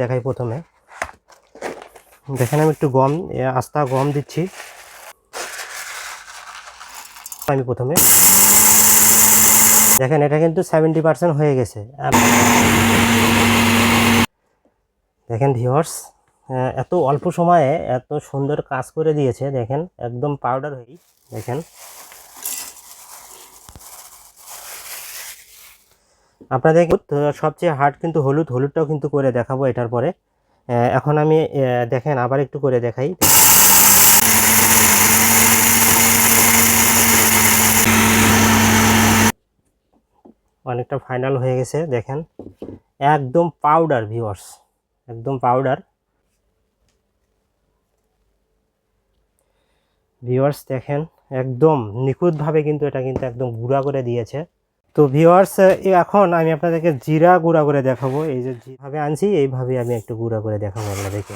দেখাই প্রথমে। দেখেন আমি একটু গম আস্তা গম দিচ্ছি। আমি প্রথমে। দেখেন, এটা কিন্তু সেভেন্টি পার্সেন্ট হয়ে গেছে। দেখেন ভিওর্স এত অল্প সময়ে এত সুন্দর কাজ করে দিয়েছে। দেখেন, একদম পাউডার হয়ে দেখেন। আপনাদের সবচেয়ে হার্ড কিন্তু হলুদ, হলুদটাও কিন্তু করে দেখাবো এটার পরে। এখন আমি দেখেন আবার একটু করে দেখাই। অনেকটা ফাইনাল হয়ে গেছে, দেখেন। একদম পাউডার ভিওয়ার্স একদম পাউডার ভিওয়ার্স দেখেন, একদম নিখুঁতভাবে কিন্তু এটা কিন্তু একদম গুঁড়া করে দিয়েছে। তো ভিউয়ার্স এখন আমি আপনাদেরকে জিরা গুঁড়া করে দেখাবো। এই যে যেভাবে আনছি এইভাবে আমি একটু গুঁড়া করে দেখাবো আপনাদেরকে।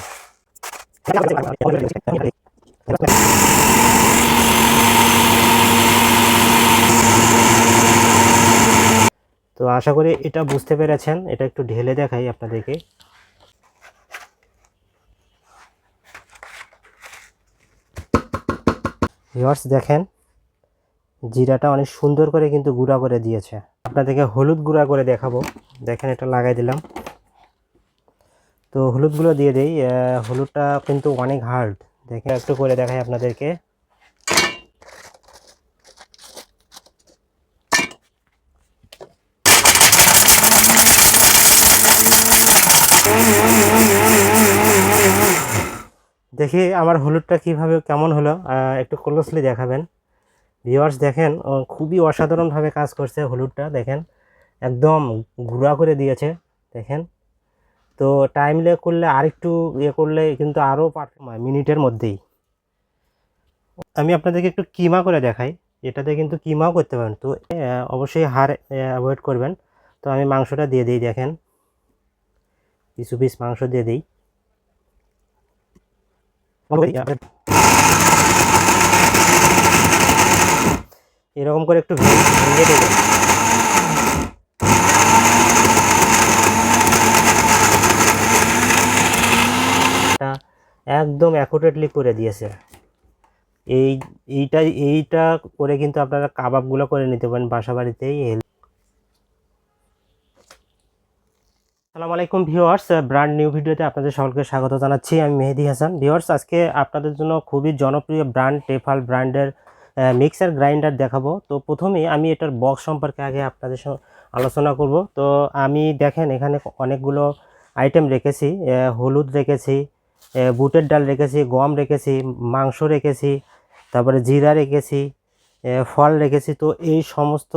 তো আশা করি এটা বুঝতে পেরেছেন, এটা একটু ঢেলে দেখাই আপনাদেরকে। ভিওয়ার্স দেখেন জিরাটা অনেক সুন্দর করে কিন্তু গুঁড়া করে দিয়েছে। আপনাদেরকে হলুদ গুঁড়া করে দেখাবো। দেখেন, এটা লাগাই দিলাম। তো হলুদগুলো দিয়ে দিই। হলুদটা কিন্তু অনেক হার্ড দেখে একটু করে দেখাই আপনাদেরকে। দেখি আমার হলুদটা কীভাবে, কেমন হলো? একটু ক্লোজলি দেখাবেন। ভিউয়ার্স দেখেন খুবই অসাধারণভাবে কাজ করছে হলুদটা, দেখেন। একদম গুঁড়া করে দিয়েছে, দেখেন। তো টাইম লে করলে আরেকটু ইয়ে করলে কিন্তু আরও পারফেক্ট মিনিটের মধ্যেই। আমি আপনাদেরকে একটু কিমা করে দেখাই, এটাতে কিন্তু কিমাও করতে পারেন। তো অবশ্যই হার অ্যাভয়েড করবেন। তো আমি মাংসটা দিয়ে দিই, দেখেন। কিছু পিস মাংস দিয়ে দিই। এরকম করে একটু ভেঙে দেবেন একদম অ্যাকুরেটলি করে দিয়েছে। এই এইটা এইটা করে কিন্তু আপনারা কাবাবগুলো করে নিতে পারেন বাসা বাড়িতেই আসসালামু আলাইকুম ভিউয়ার্স ব্র্যান্ড নিউ ভিডিওতে আপনাদের সকলকে স্বাগত জানাচ্ছি। আমি মেহেদি হাসান। ভিউয়ার্স, আজকে আপনাদের জন্য খুবই জনপ্রিয় ব্র্যান্ড টেফাল ব্র্যান্ডের মিক্সার গ্রাইন্ডার দেখাবো। তো প্রথমেই আমি এটার বক্স সম্পর্কে আগে আপনাদের সঙ্গে আলোচনা করব। তো আমি দেখেন, এখানে অনেকগুলো আইটেম রেখেছি হলুদ রেখেছি বুটের ডাল রেখেছি, গম রেখেছি, মাংস রেখেছি, তারপরে জিরা রেখেছি ফল রেখেছি। তো এই সমস্ত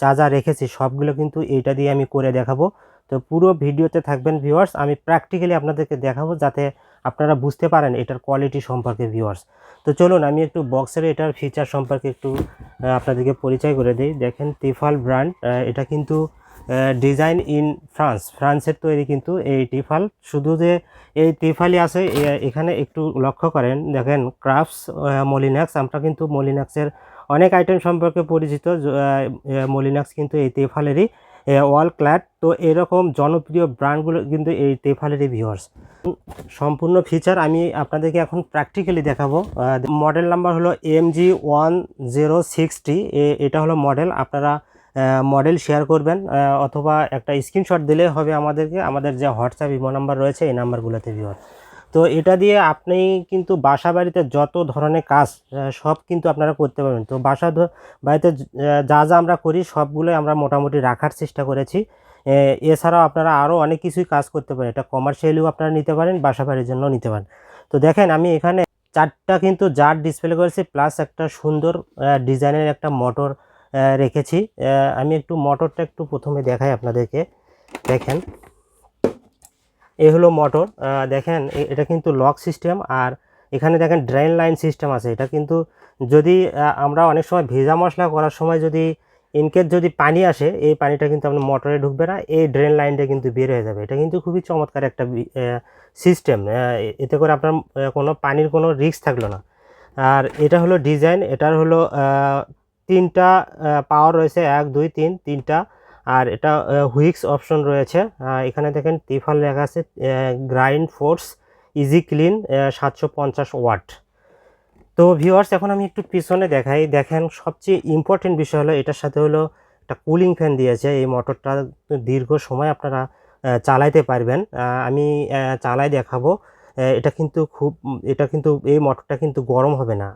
যা যা রেখেছি সবগুলো কিন্তু এইটা দিয়ে আমি করে দেখাবো। তো পুরো ভিডিওতে থাকবেন ভিউয়ার্স আমি প্র্যাকটিক্যালি আপনাদেরকে দেখাবো যাতে আপনারা বুঝতে পারেন এটার কোয়ালিটি সম্পর্কে ভিউয়ার্স তো চলুন, আমি একটু বক্সের এটার ফিচার সম্পর্কে একটু আপনাদেরকে পরিচয় করে দিই। দেখেন তিফাল ব্র্যান্ড এটা কিন্তু ডিজাইন ইন ফ্রান্স ফ্রান্সের তৈরি কিন্তু এই টিফাল শুধু যে এই টিফালই আছে এখানে একটু লক্ষ্য করেন। দেখেন ক্রাফটস মলিনাক্স আমরা কিন্তু মলিনাক্সের অনেক আইটেম সম্পর্কে পরিচিত। মলিনাক্স কিন্তু এই তেফালেরই ওয়াল ক্ল্যাট তো এরকম জনপ্রিয় ব্র্যান্ডগুলো কিন্তু এই তেফালেরই ভিউয়ার্স সম্পূর্ণ ফিচার আমি আপনাদেরকে এখন প্র্যাকটিক্যালি দেখাবো। মডেল নাম্বার হলো M G one zero sixty এটা হলো মডেল আপনারা মডেল শেয়ার করবেন অথবা একটা স্ক্রিনশট দিলে হবে আমাদেরকে। আমাদের যে হোয়াটসঅ্যাপ ইমো নাম্বার রয়েছে, এই নাম্বারগুলোতে ভিউয়ার তো এটা দিয়ে আপনি কিন্তু বাসা বাড়িতে যত ধরনের কাজ সব কিন্তু আপনারা করতে পারবেন। তো বাসা বাড়িতে যা যা আমরা করি সবগুলোই আমরা মোটামুটি রাখার চেষ্টা করেছি। এছাড়াও আপনারা আরও অনেক কিছুই কাজ করতে পারেন। এটা কমার্শিয়ালিও আপনারা নিতে পারেন বাসা বাড়ির জন্য নিতে পারেন। তো দেখেন, আমি এখানে চারটা কিন্তু জার ডিসপ্লে করেছি প্লাস একটা সুন্দর ডিজাইনের একটা মোটর রেখেছি। আমি একটু মোটরটা একটু প্রথমে দেখাই আপনাদেরকে। দেখেন। এই হলো মোটর দেখেন এ- এটা কিন্তু লক সিস্টেম আর এখানে দেখেন ড্রেন লাইন সিস্টেম আছে। এটা কিন্তু যদি আমরা অনেক সময় ভেজা মশলা করার সময় যদি ইনকেস যদি পানি আসে, এই পানিটা কিন্তু আপনার মোটরে ঢুকবে না, এই ড্রেন লাইনটা কিন্তু বের হয়ে যাবে। এটা কিন্তু খুবই চমৎকার একটা সিস্টেম এতে করে আপনার কোনো পানির কোনো রিস্ক থাকল না। আর এটা হলো ডিজাইন এটার হলো তিনটা পাওয়ার রয়েছে, এক, দুই, তিন, তিনটা আর এটা হুইক্স অপশন রয়েছে। এখানে দেখেন তিফাল লেখা আছে গ্রাইন্ড ফোর্স ইজি ক্লিন সাতশো পঞ্চাশ ওয়াট তো ভিউয়ার্স এখন আমি একটু পিছনে দেখাই। দেখেন, সবচেয়ে ইম্পর্টেন্ট বিষয় হলো, এটার সাথে হলো একটা কুলিং ফ্যান দিয়েছে। এই মোটরটা দীর্ঘ সময় আপনারা চালাইতে পারবেন। আমি চালাই দেখাবো। এটা কিন্তু খুব, এটা কিন্তু, এই মোটরটা কিন্তু গরম হবে না।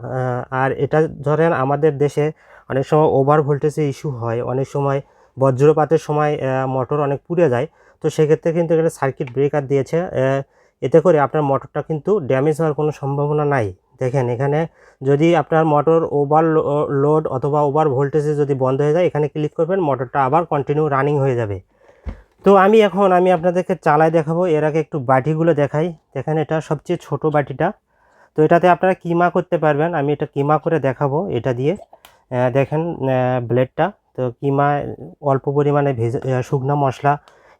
আর এটা ধরেন আমাদের দেশে অনেক সময় ওভার ভোল্টেজে ইস্যু হয়। অনেক সময় বজ্রপাতের সময় মোটর অনেক পুড়ে যায়। তো সেক্ষেত্রে কিন্তু এখানে সার্কিট ব্রেকার দিয়েছে। এতে করে আপনার মোটরটা কিন্তু ড্যামেজ হওয়ার কোনো সম্ভাবনা নাই। দেখেন, এখানে যদি আপনার মোটর ওভার লোড অথবা ওভার ভোল্টেজে যদি বন্ধ হয়ে যায়, এখানে ক্লিক করবেন মোটরটা আবার কন্টিনিউ রানিং হয়ে যাবে। তো আমি এখন, আমি আপনাদেরকে চালাই দেখাবো। এর আগে একটু বাটিগুলো দেখাই। দেখেন, এটা সবচেয়ে ছোট বাটিটা। তো এটাতে আপনারা কিমা করতে পারবেন। আমি এটা কিমা করে দেখাবো এটা দিয়ে। দেখেন ব্লেডটা তো কিমা, অল্প পরিমাণে ভেজে শুকনো মশলা,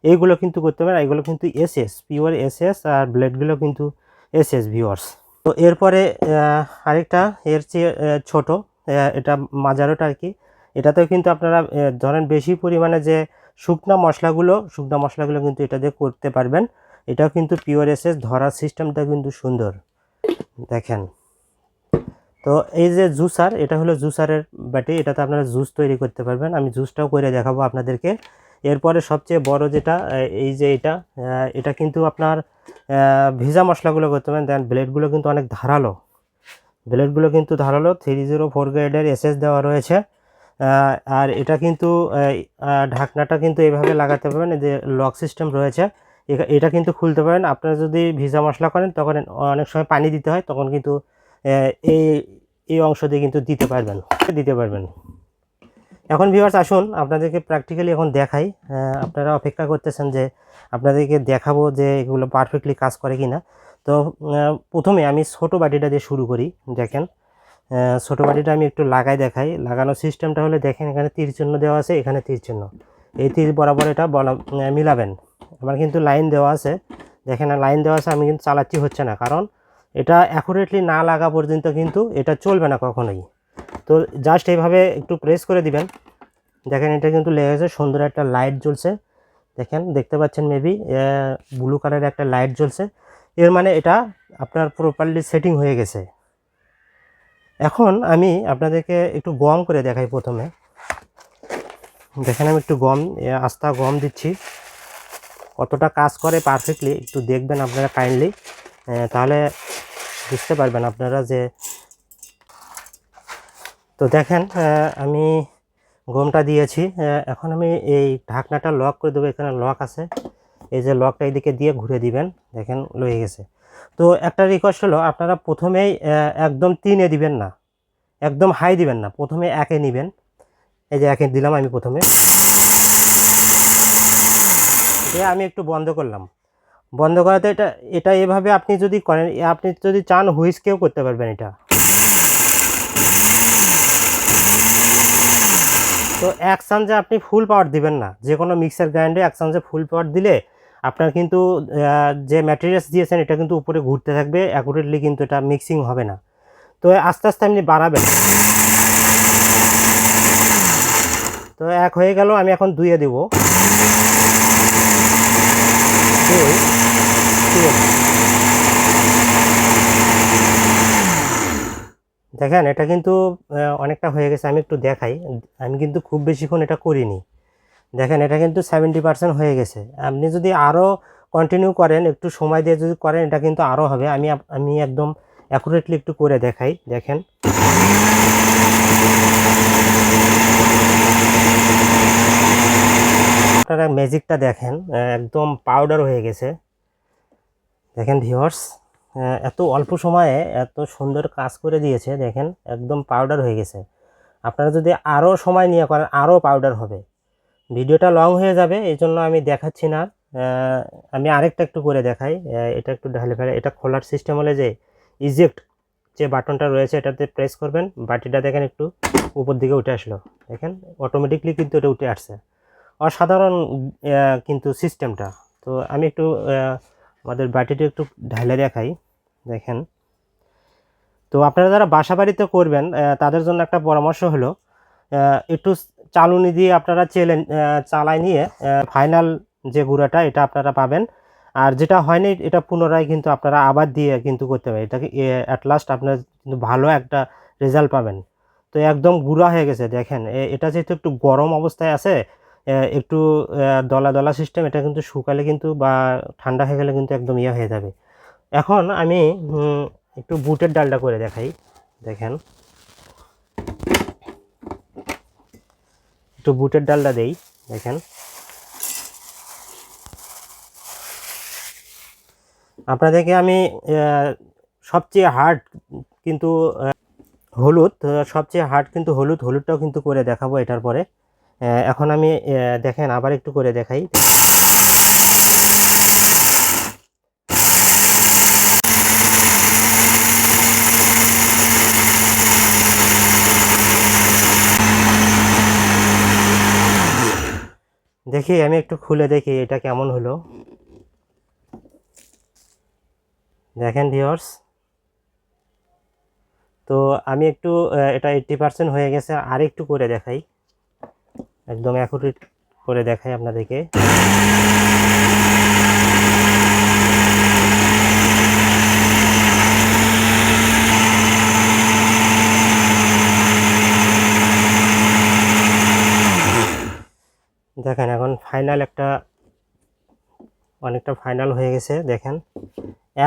এইগুলো কিন্তু করতে পারেন এগুলো কিন্তু এসএস পিওর এসএস আর ব্লেডগুলো কিন্তু এসএস ভিওয়ার্স তো এরপরে আরেকটা, এর চেয়ে ছোট এটা মাজারোটা আর কি, এটাতেও কিন্তু আপনারা ধরেন বেশি পরিমাণে যে শুকনা মশলাগুলো শুকনা মশলাগুলো কিন্তু এটা দিয়ে করতে পারবেন। এটাও কিন্তু পিওর এসএস ধরার সিস্টেমটা কিন্তু সুন্দর। দেখেন। তো এই যে জুসার, এটা হলো জুসারের ব্যাটি এটাতে আপনারা জুস তৈরি করতে পারবেন। আমি জুসটাও করে দেখাবো আপনাদেরকে। এরপরে সবচেয়ে বড় যেটা এই যে এটা এটা কিন্তু আপনার ভিজা মশলাগুলো করতে পারেন। দেন ব্লেডগুলো কিন্তু অনেক ধারালো। ব্লেডগুলো কিন্তু ধারালো, থ্রি জিরো ফোর গ্রেডের এসএস দেওয়া রয়েছে। আর এটা কিন্তু ঢাকনাটা কিন্তু এইভাবে লাগাতে পারবেন। যে লক সিস্টেম রয়েছে এটা কিন্তু খুলতে পারেন। আপনারা যদি ভিজা মশলা করেন, তখন অনেক সময় পানি দিতে হয়, তখন কিন্তু এই এই অংশ দিয়ে কিন্তু দিতে পারবেন দিতে পারবেন। এখন ভিউয়ার্স আসুন, আপনাদেরকে প্র্যাকটিক্যালি এখন দেখাই। আপনারা অপেক্ষা করতেছেন যে আপনাদেরকে দেখাবো যে এগুলো পারফেক্টলি কাজ করে কি না তো প্রথমে আমি ছোট বাটিটা দিয়ে শুরু করি, দেখেন। ছোট বাটিটা আমি একটু লাগাই দেখাই। লাগানোর সিস্টেমটা হলে দেখেন, এখানে তীর চিহ্ন দেওয়া আছে, এখানে তীর চিহ্ন। এই তীর বরাবর এটা মিলাবেন। আমার কিন্তু লাইন দেওয়া আছে। দেখেন লাইন দেওয়া আছে, আমি কিন্তু চালাচ্ছি, হচ্ছে না। কারণ এটা অ্যাকুরেটলি না লাগা পর্যন্ত কিন্তু এটা চলবে না কখনোই। তো জাস্ট এইভাবে একটু প্রেস করে দিবেন। দেখেন এটা কিন্তু লেগেছে সুন্দর একটা লাইট জ্বলছে। দেখেন, দেখতে পাচ্ছেন মেবি ব্লু কালারের একটা লাইট জ্বলছে। এর মানে এটা আপনার প্রপারলি সেটিং হয়ে গেছে। এখন আমি আপনাদেরকে একটু গম করে দেখাই প্রথমে। দেখেন আমি একটু গম আস্তা গম দিচ্ছি। কতটা কাজ করে পারফেক্টলি একটু দেখবেন আপনারা কাইন্ডলি তাহলে বুঝতে পারবেন আপনারা যে, তো দেখেন আমি গমটা দিয়েছি। এখন আমি এই ঢাকনাটা লক করে দেবো, এখানে লক আছে। এই যে লকটা এদিকে দিয়ে ঘুরে দিবেন, দেখেন লয়ে গেছে। তো একটা রিকোয়েস্ট হলো, আপনারা প্রথমেই একদম তিনে দিবেন না, একদম হাই দিবেন না, প্রথমে একে নেবেন। এই যে একে দিলাম আমি প্রথমে। দিয়ে আমি একটু বন্ধ করলাম। বন্ধ করাতে এটা এটা এভাবে আপনি যদি করেন, আপনি যদি চান হুইস্কেও করতে পারবেন এটা। তো এক চান্সে আপনি ফুল পাওয়ার দিবেন না। যে কোনো মিক্সার গ্রাইন্ডে এক চান্সে ফুল পাওয়ার দিলে আপনার কিন্তু যে ম্যাটেরিয়ালস দিয়েছেন এটা কিন্তু উপরে ঘুরতে থাকবে। অ্যাকুরেটলি কিন্তু এটা মিক্সিং হবে না। তো আস্তে আস্তে আপনি বাড়াবেন। তো এক হয়ে গেল, আমি এখন দুইয়ে দেবো। তিন দেখেন, এটা কিন্তু অনেকটা হয়ে গেছে, আমি একটু দেখাই। আমি কিন্তু খুব বেশিক্ষণ এটা করিনি। দেখেন, এটা কিন্তু সেভেন্টি পার্সেন্ট হয়ে গেছে। আপনি যদি আরও কন্টিনিউ করেন, একটু সময় দিয়ে যদি করেন, এটা কিন্তু আরও হবে। আমি আমি একদম অ্যাকুরেটলি একটু করে দেখাই। দেখেন। আপনারা ম্যাজিকটা দেখেন একদম পাউডার হয়ে গেছে। দেখেন ভিউয়ার্স এত অল্প সময়ে এত সুন্দর কাজ করে দিয়েছে, দেখেন, একদম পাউডার হয়ে গেছে। আপনারা যদি আরও সময় নিয়ে করেন আরও পাউডার হবে। ভিডিওটা লং হয়ে যাবে, এই জন্য আমি দেখাচ্ছি না। আমি আরেকটা একটু করে দেখাই। এটা একটু ঢালে ফেলে, এটা খোলার সিস্টেম হলে যে ইজেক্ট যে বাটনটা রয়েছে, এটাতে প্রেস করবেন। বাটিটা দেখেন একটু উপর দিকে উঠে আসলো। দেখেন অটোমেটিকলি কিন্তু এটা উঠে আসছে। অসাধারণ কিন্তু সিস্টেমটা তো আমি একটু আমাদের বাটিটা একটু ঢালে দেখাই, দেখেন। তো আপনারা যারা বাসা বাড়িতে করবেন তাদের জন্য একটা পরামর্শ হলো একটু চালুনি দিয়ে আপনারা চেলে চালাই নিয়ে ফাইনাল যে গুঁড়াটা, এটা আপনারা পাবেন। আর যেটা হয়নি, এটা পুনরায় কিন্তু আপনারা আবার দিয়ে কিন্তু করতে হবে এটাকে অ্যাট লাস্ট আপনার কিন্তু ভালো একটা রেজাল্ট পাবেন। তো একদম গুঁড়া হয়ে গেছে, দেখেন। এটা যেহেতু একটু গরম অবস্থায় আছে একটু দলা দলা সিস্টেম এটা কিন্তু শুকালে কিন্তু বা ঠান্ডা হয়ে গেলে কিন্তু একদম ইয়ে হয়ে যাবে। এখন আমি একটু বুটের ডালটা করে দেখাই। দেখেন। একটু বুটের ডালটা দেই, দেখেন। আপনাদেরকে আমি সবচেয়ে হার্ড কিন্তু হলুদ, সবচেয়ে হার্ড কিন্তু হলুদ, হলুদটাও কিন্তু করে দেখাবো এটার পরে। এখন আমি দেখেন আবার একটু করে দেখাই। দেখি, আমি একটু খুলে দেখি এটা কেমন হলো। দেখেন ভিওর্স তো আমি একটু এটা এইট্টি পার্সেন্ট হয়ে গেছে আর একটু করে দেখাই। একদম অ্যাকুরেট করে দেখাই আপনাদেরকে। দেখেন, এখন ফাইনাল একটা, অনেকটা ফাইনাল হয়ে গেছে, দেখেন।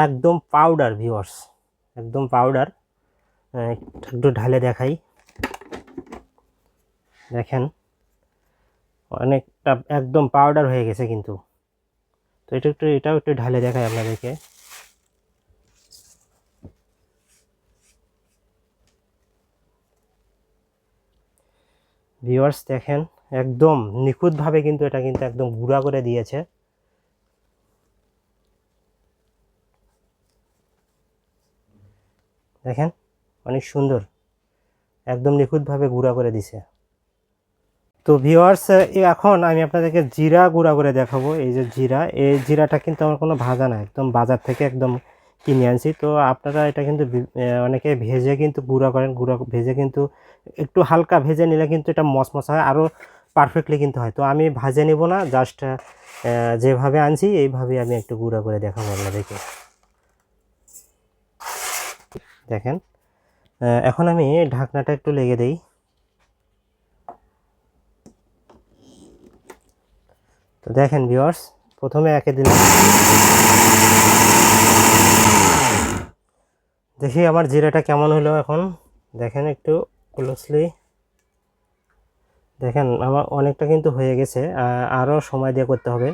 একদম পাউডার ভিউয়ার্স একদম পাউডার একটু ঢালে দেখাই। দেখেন অনেকটা একদম পাউডার হয়ে গেছে কিন্তু। তো এটা একটু, এটাও একটু ঢালে দেখায় আপনাদেরকে। ভিউয়ার্স দেখেন, একদম নিখুঁতভাবে কিন্তু এটা কিন্তু একদম গুঁড়া করে দিয়েছে। দেখেন, অনেক সুন্দর। একদম নিখুঁতভাবে গুঁড়া করে দিছে। তো ভিওয়ার্স এখন আমি আপনাদেরকে জিরা গুঁড়া করে দেখাবো। এই যে জিরা, এই জিরাটা কিন্তু আমার কোনো ভাজা না, একদম বাজার থেকে একদম কিনে আনছি। তো আপনারা এটা কিন্তু অনেকে ভেজে কিন্তু গুঁড়া করেন, গুঁড়া ভেজে কিন্তু একটু হালকা ভেজে নিলে কিন্তু এটা মশমশা হয় আরও পারফেক্টলি কিন্তু হয়। তো আমি ভাজে নিব না জাস্ট যেভাবে আনছি, এইভাবে আমি একটু গুঁড়া করে দেখাবো আপনাদেরকে। দেখেন এখন আমি ঢাকনাটা একটু লেগে দেই। তো দেখেন ভিউয়ার্স প্রথমে একে দিলাম। দেখি আমার জিরাটা কেমন হলো এখন। দেখেন একটু ক্লোজলি দেখেন, আমার অনেকটা কিন্তু হয়ে গেছে আরও সময় দিয়ে করতে হবে।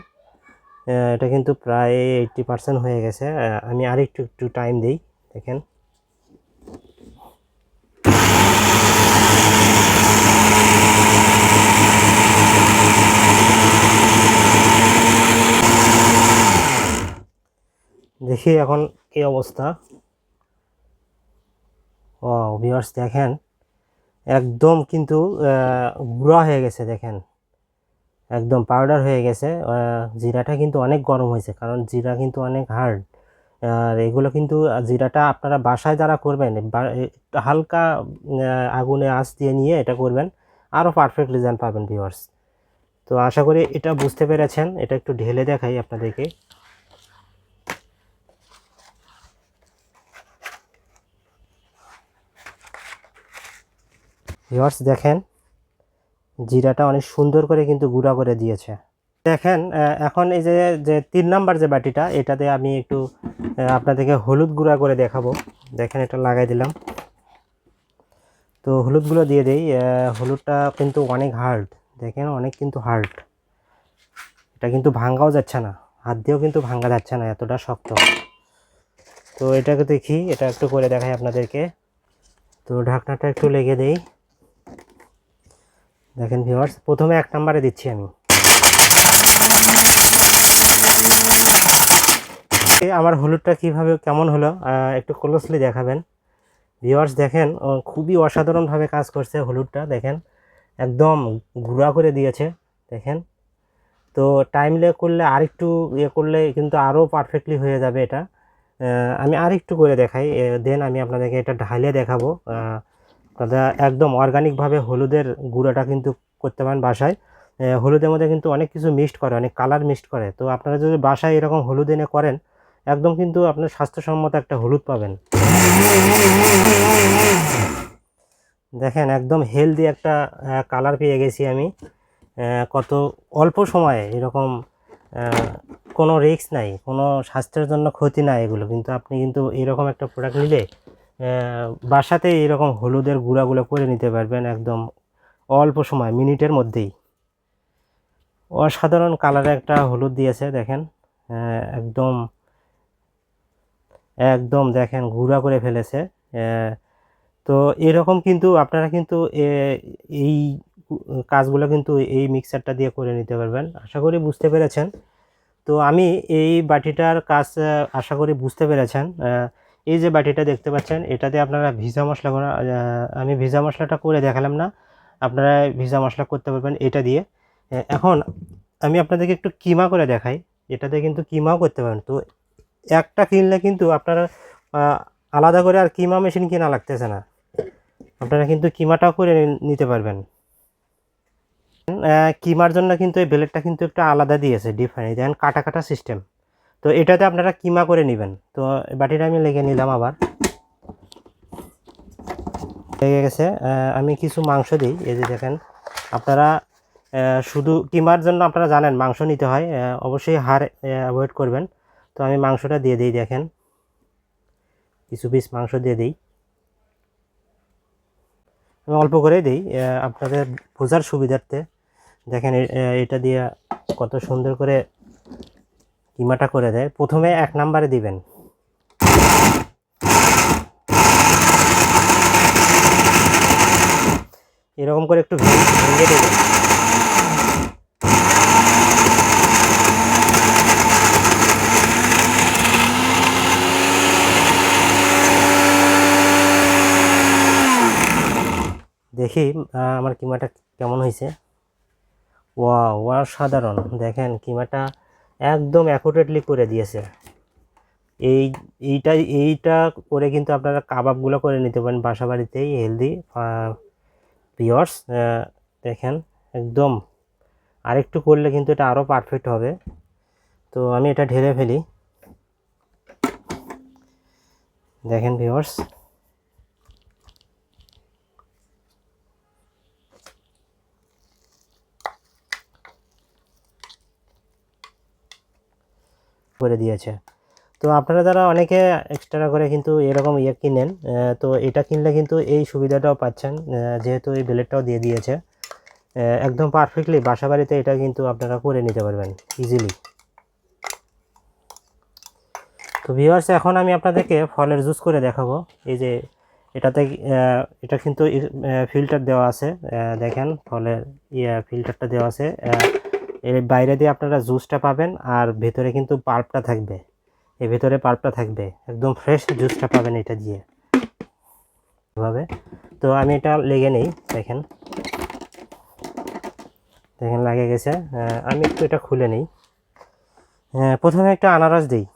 এটা কিন্তু প্রায় এইটটি পার্সেন্ট হয়ে গেছে আমি আর একটু একটু টাইম দিই, দেখেন। দেখি এখন কি অবস্থা। ও ভিউয়ার্স দেখেন, একদম কিন্তু গুঁড়া হয়ে গেছে, দেখেন। একদম পাউডার হয়ে গেছে জিরাটা কিন্তু অনেক গরম হয়েছে, কারণ জিরা কিন্তু অনেক হার্ড আর এগুলো কিন্তু জিরাটা আপনারা বাসায় যারা করবেন হালকা আগুনে আঁচ দিয়ে নিয়ে এটা করবেন আরও পারফেক্ট রেজাল্ট পাবেন ভিউয়ার্স তো আশা করি এটা বুঝতে পেরেছেন, এটা একটু ঢেলে দেখাই আপনাদেরকে। ভিউয়ার্স দেখেন, জিরাটা অনেক সুন্দর করে কিন্তু গুঁড়া করে দিয়েছে। দেখেন এখন এই যে যে তিন নাম্বার যে বাটিটা, এটাতে আমি একটু আপনাদেরকে হলুদ গুঁড়া করে দেখাবো। দেখেন, এটা লাগাই দিলাম। তো হলুদগুলো দিয়ে দেই হলুদটা কিন্তু অনেক হার্ড। দেখেন, অনেক কিন্তু হার্ড। এটা কিন্তু ভাঙ্গাও যাচ্ছে না। হাত দিয়েও কিন্তু ভাঙ্গা যাচ্ছে না, এতটা শক্ত। তো এটাকে দেখি, এটা একটু করে দেখাই আপনাদেরকে। তো ঢাকনাটা একটু লেগে দেই। দেখেন ভিউয়ার্স প্রথমে এক নম্বরে দিচ্ছি আমি। আমার হলুদটা কীভাবে, কেমন হলো একটু ক্লোজলি দেখাবেন। ভিউয়ার্স দেখেন খুবই অসাধারণভাবে কাজ করছে হলুদটা, দেখেন। একদম গুঁড়া করে দিয়েছে, দেখেন। তো টাইম লে করলে আরেকটু ইয়ে করলে কিন্তু আরও পারফেক্টলি হয়ে যাবে এটা। আমি আরেকটু করে দেখাই দেন আমি আপনাদেরকে এটা ঢালে দেখাবো। আহ, একদম অর্গানিকভাবে হলুদের গুঁড়াটা কিন্তু করতে পারেন বাসায়। হলুদের মধ্যে কিন্তু অনেক কিছু মিক্সড করে অনেক কালার মিক্সড করে। তো আপনারা যদি বাসায় এরকম হলুদ এনে করেন একদম কিন্তু আপনার স্বাস্থ্যসম্মত একটা হলুদ পাবেন। দেখেন একদম হেলদি একটা কালার পেয়ে গেছি আমি। কত অল্প সময়ে এরকম কোনো রিস্ক নাই কোনো স্বাস্থ্যের জন্য ক্ষতি নাই এগুলো। কিন্তু আপনি কিন্তু এরকম একটা প্রোডাক্ট নিলে বাসাতে এরকম হলুদের গুঁড়াগুলো করে নিতে পারবেন একদম অল্প সময়, মিনিটের মধ্যেই। অসাধারণ কালারে একটা হলুদ দিয়েছে, দেখেন। একদম একদম দেখেন, গুঁড়া করে ফেলেছে। তো এরকম কিন্তু আপনারা কিন্তু এই কাজগুলো কিন্তু এই মিক্সারটা দিয়ে করে নিতে পারবেন। আশা করি বুঝতে পেরেছেন। তো আমি এই বাটিটার কাজ আশা করি বুঝতে পেরেছেন। এই যে বাটিটা দেখতে পাচ্ছেন, এটাতে আপনারা ভিজা মশলা করা আমি ভিজা মশলাটা করে দেখালাম না। আপনারা ভিজা মশলা করতে পারবেন এটা দিয়ে। এখন আমি আপনাদেরকে একটু কিমা করে দেখাই। এটাতে কিন্তু কিমাও করতে পারেন। তো একটা কিনলে কিন্তু আপনারা আলাদা করে আর কিমা মেশিন কিনা লাগতেছে না। আপনারা কিন্তু কিমাটাও করে নিতে পারবেন। কিমার জন্য কিন্তু এই ব্লেডটা কিন্তু একটু আলাদা দিয়েছে ডিফারেন্ট দেখেন কাটা কাটা সিস্টেম তো এটাতে আপনারা কিমা করে নেবেন। তো বাটিটা আমি লেগে নিলাম আবার। লেগে গেছে। আমি কিছু মাংস দিই। এই যে দেখেন, আপনারা শুধু কিমার জন্য আপনারা জানেন, মাংস নিতে হয়। অবশ্যই হাড় অ্যাভয়েড করবেন। তো আমি মাংসটা দিয়ে দিই, দেখেন। কিছু পিস মাংস দিয়ে দিই। আমি অল্প করেই দিই। আপনাদের বোঝার সুবিধার্থে। দেখেন এটা দিয়ে কত সুন্দর করে কিমাটা করে দেয়। প্রথমে এক নাম্বারে দিবেন। এরকম করে একটু ভেঙে দেবেন। দেখি আমার কিমাটা কেমন হয়েছে ওয়া ওয়া সাধারণ। দেখেন, কিমাটা একদম অ্যাকুরেটলি করে দিয়েছে। এই, এইটা এইটা করে কিন্তু আপনারা কাবাবগুলো করে নিতে পারেন বাসা বাড়িতেই হেলদি পিওর্স দেখেন, একদম। আরেকটু করলে কিন্তু এটা আরও পারফেক্ট হবে। তো আমি এটা ঢেলে ফেলি। দেখেন ভিওর্স করে দিয়েছে। তো আপনারা যারা অনেকে এক্সট্রা করে কিন্তু এরকম ইয়ে কিনেন তো এটা কিনলে কিন্তু এই সুবিধাটাও পাচ্ছেন যেহেতু এই ব্লেডটাও দিয়ে দিয়েছে। একদম পারফেক্টলি বাসা বাড়িতে এটা কিন্তু আপনারা করে নিতে পারবেন ইজিলি তো ভিউয়ার্স এখন আমি আপনাদেরকে ফলের জুস করে দেখাবো। এই যে এটাতে এটা কিন্তু ফিল্টার দেওয়া আছে দেখেন ফলের ইয়ে ফিল্টারটা দেওয়া আছে এর বাইরে দিয়ে আপনারা জুসটা পাবেন আর ভেতরে কিন্তু পাল্পটা থাকবে। এর ভেতরে পাল্পটা থাকবে। একদম ফ্রেশ জুসটা পাবেন এটা দিয়ে। এভাবে। তো আমি এটা লেগে নেই দেখেন। দেখেন লাগে গেছে। আমি একটু এটা খুলে নিই। আহ, প্রথমে একটা আনারস দিই।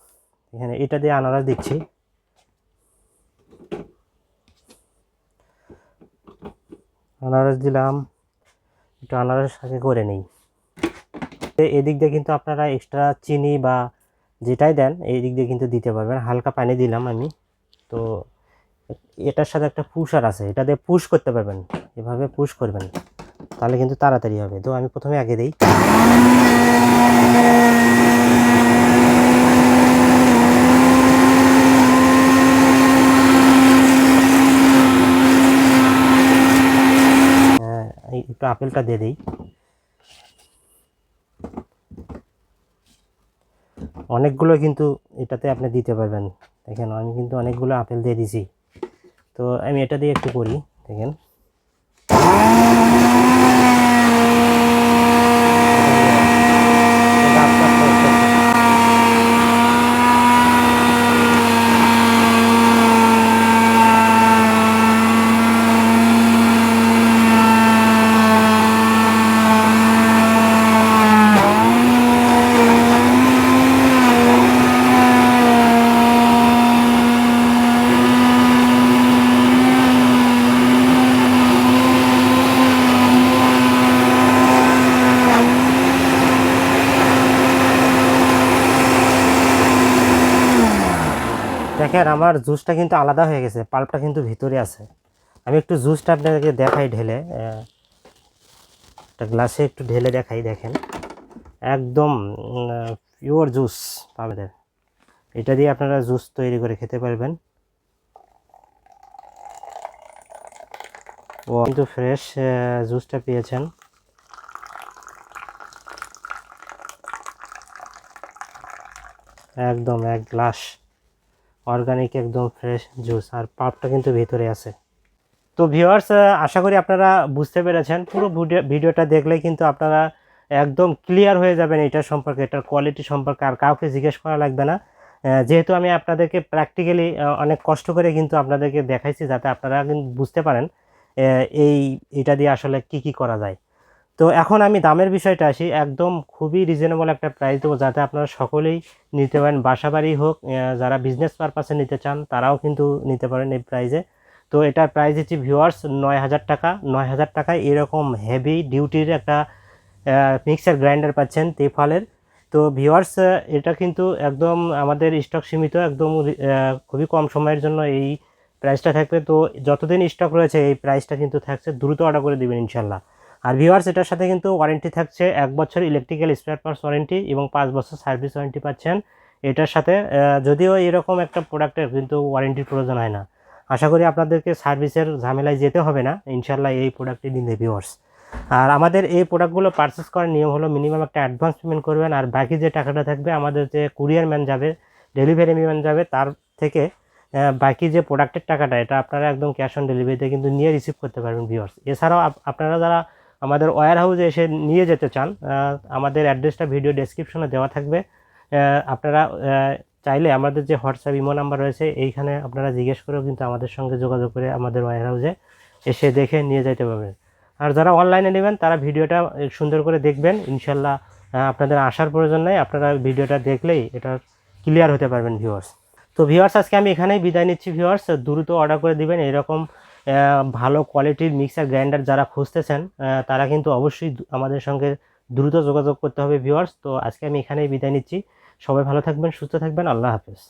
এখানে এটা দিয়ে আনারস দিচ্ছি। আনারস দিলাম। একটু আনারস আগে করে নেই। এ- এদিক দিয়ে কিন্তু আপনারা এক্সট্রা চিনি বা যেটাই দেন এদিক দিয়ে কিন্তু দিতে পারবেন। হালকা পানি দিলাম আমি। তো এটার সাথে একটা পুষার আছে এটা দিয়ে পুশ করতে পারবেন। এভাবে পুশ করবেন তাহলে কিন্তু তাড়াতাড়ি হবে। তো আমি প্রথমে আগে দিই। হ্যাঁ, একটু আপেলটা দিয়ে দিই। অনেকগুলো কিন্তু এটাতে আপনি দিতে পারবেন। দেখেন, আমি কিন্তু অনেকগুলো আপেল দিয়ে দিছি। তো আমি এটা দিয়ে একটু করি, দেখেন। আমার জুসটা কিন্তু আলাদা হয়ে গেছে পাল্পটা কিন্তু ভিতরে আছে। আমি একটু জুসটা আপনাদেরকে দেখাই ঢেলে একটা গ্লাসে একটু ঢেলে দেখাই, দেখেন। একদম পিওর জুস পাবেন। এটা দিয়ে আপনারা জুস তৈরি করে খেতে পারবেন। ও, কিন্তু ফ্রেশ জুসটা পেয়েছেন। একদম, এক গ্লাস। অর্গানিক একদম ফ্রেশ জুস আর পাপটা কিন্তু ভেতরে আছে। তো ভিউয়ার্স আশা করি আপনারা বুঝতে পেরেছেন। পুরো ভিডিও ভিডিওটা দেখলে কিন্তু আপনারা একদম ক্লিয়ার হয়ে যাবেন এটার সম্পর্কে, এটার কোয়ালিটি সম্পর্কে। আর কাউকে জিজ্ঞেস করা লাগবে না। যেহেতু আমি আপনাদেরকে প্র্যাকটিক্যালি অনেক কষ্ট করে কিন্তু আপনাদেরকে দেখাইছি যাতে আপনারা কিন্তু বুঝতে পারেন এই এটা দিয়ে আসলে কি কি করা যায়। তো এখন আমি দামের বিষয়টা আসি। একদম খুবই রিজনেবল একটা প্রাইস দেবো যাতে আপনারা সকলেই নিতে পারেন। বাসা বাড়ি হোক যারা বিজনেস পারপাসে নিতে চান, তারাও কিন্তু নিতে পারেন এই প্রাইজে তো এটার প্রাইস হচ্ছে ভিউয়ার্স নয় হাজার টাকা। নয় হাজার টাকায় এরকম হেভি ডিউটির একটা মিক্সার গ্রাইন্ডার পাচ্ছেন তেফালের। তো ভিউয়ার্স এটা কিন্তু একদম আমাদের স্টক সীমিত, একদম খুবই কম সময়ের জন্য এই প্রাইসটা থাকবে। তো যতদিন স্টক রয়েছে, এই প্রাইসটা কিন্তু থাকছে। দ্রুত অর্ডার করে দেবেন ইনশাল্লাহ। আর ভিওয়ার্স এটার সাথে কিন্তু ওয়ারেন্টি থাকছে, এক বছর ইলেকট্রিক্যাল স্পেয়ার পার্টস ওয়ারেন্টি এবং পাঁচ বছর সার্ভিস ওয়ারেন্টি পাচ্ছেন। এটার সাথে যদিও এরকম একটা প্রোডাক্টের কিন্তু ওয়ারেন্টির প্রয়োজন হয় না। আশা করি আপনাদেরকে সার্ভিসের ঝামেলায় যেতে হবে না। ইনশাল্লাহ এই প্রোডাক্টটি নিলে ভিওয়ার্স আর আমাদের এই প্রোডাক্টগুলো পারচেস করার নিয়ম হলো মিনিমাম একটা অ্যাডভান্স পেমেন্ট করবেন আর বাকি যে টাকাটা থাকবে আমাদের যে কুরিয়ার ম্যান যাবে ডেলিভারি ম্যান যাবে, তার থেকে বাকি যে প্রোডাক্টের টাকাটা, এটা আপনারা একদম ক্যাশ অন ডেলিভারিতে কিন্তু নিয়ে রিসিভ করতে পারবেন ভিওয়ার্স এছাড়াও আপ- আপনারা যারা আমাদের ওয়্যার হাউসে এসে নিয়ে যেতে চান আমাদের অ্যাড্রেসটা ভিডিও ডেসক্রিপশনে দেওয়া থাকবে। আপনারা চাইলে আমাদের যে হোয়াটসঅ্যাপ ইমো নাম্বার রয়েছে, এইখানে আপনারা জিজ্ঞেস করেও কিন্তু আমাদের সঙ্গে যোগাযোগ করে আমাদের ওয়্যার হাউসে এসে দেখে নিয়ে যেতে পারবেন। আর যারা অনলাইনে নেবেন, তারা ভিডিওটা সুন্দর করে দেখবেন। ইনশাল্লাহ আপনাদের আসার প্রয়োজন নেই। আপনারা ভিডিওটা দেখলেই এটা ক্লিয়ার হতে পারবেন ভিউয়ার্স তো ভিউয়ার্স আজকে আমি এখানেই বিদায় নিচ্ছি ভিউয়ার্স দ্রুত অর্ডার করে দিবেন। এরকম ভালো কোয়ালিটির মিক্সার গ্রাইন্ডার যারা খুঁজতেছেন তারা কিন্তু অবশ্যই আমাদের সঙ্গে দ্রুত যোগাযোগ করতে হবে ভিউয়ার্স তো আজকে আমি এখানেই বিদায় নিচ্ছি। সবাই ভালো থাকবেন, সুস্থ থাকবেন। আল্লাহ হাফেজ।